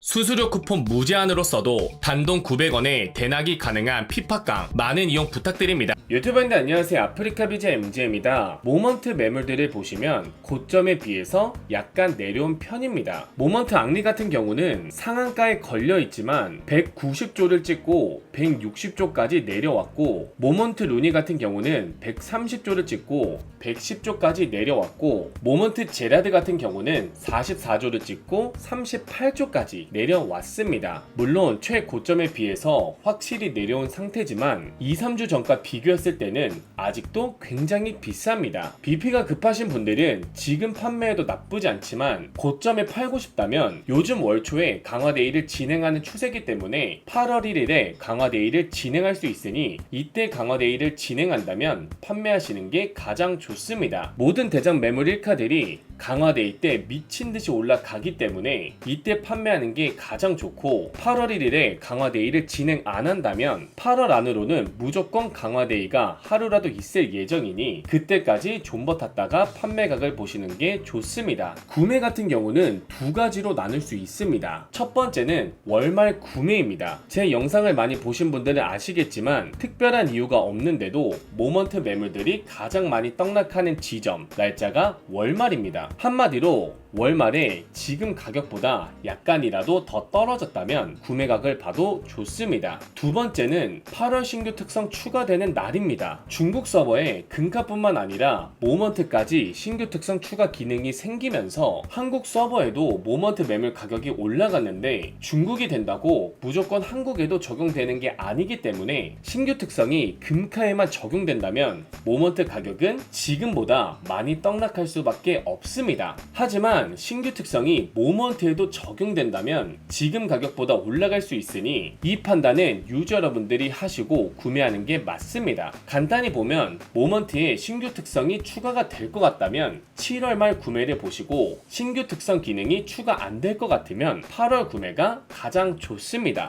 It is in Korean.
수수료 쿠폰 무제한으로 써도 단돈 900원에 대낙이 가능한 피파깡 많은 이용 부탁드립니다. 유튜버인데 안녕하세요. 아프리카 비자 MG입니다. 모먼트 매물들을 보시면 고점에 비해서 약간 내려온 편입니다. 모먼트 악리 같은 경우는 상한가에 걸려 있지만 190조를 찍고 160조까지 내려왔고 모먼트 루니 같은 경우는 130조를 찍고 110조까지 내려왔고 모먼트 제라드 같은 경우는 44조를 찍고 38조까지 내려왔습니다. 물론 최고점에 비해서 확실히 내려온 상태지만 2, 3주 전과 비교했을 때는 아직도 굉장히 비쌉니다. BP가 급하신 분들은 지금 판매해도 나쁘지 않지만 고점에 팔고 싶다면 요즘 월초에 강화데이를 진행하는 추세이기 때문에 8월 1일에 강화데이를 진행할 수 있으니 이때 강화데이를 진행한다면 판매하시는 게 가장 좋습니다. 모든 대장 매물 1카들이 강화데이 때 미친 듯이 올라가기 때문에 이때 판매하는 게 가장 좋고 8월 1일에 강화데이를 진행 안 한다면 8월 안으로는 무조건 강화데이가 하루라도 있을 예정이니 그때까지 존버 탔다가 판매각을 보시는 게 좋습니다. 구매 같은 경우는 두 가지로 나눌 수 있습니다. 첫 번째는 월말 구매입니다. 제 영상을 많이 보신 분들은 아시겠지만 특별한 이유가 없는데도 모먼트 매물들이 가장 많이 떡락하는 지점 날짜가 월말입니다. 한마디로 월말에 지금 가격보다 약간이라도 더 떨어졌다면 구매각을 봐도 좋습니다. 두 번째는 8월 신규 특성 추가되는 날입니다. 중국 서버에 금카뿐만 아니라 모먼트까지 신규 특성 추가 기능이 생기면서 한국 서버에도 모먼트 매물 가격이 올라갔는데 중국이 된다고 무조건 한국에도 적용되는 게 아니기 때문에 신규 특성이 금카에만 적용된다면 모먼트 가격은 지금보다 많이 떡락할 수밖에 없습니다. 하지만 신규 특성이 모먼트에도 적용된다면 지금 가격보다 올라갈 수 있으니 이 판단은 유저 여러분들이 하시고 구매하는 게 맞습니다. 간단히 보면 모먼트에 신규 특성이 추가가 될 것 같다면 7월 말 구매를 보시고 신규 특성 기능이 추가 안 될 것 같으면 8월 구매가 가장 좋습니다.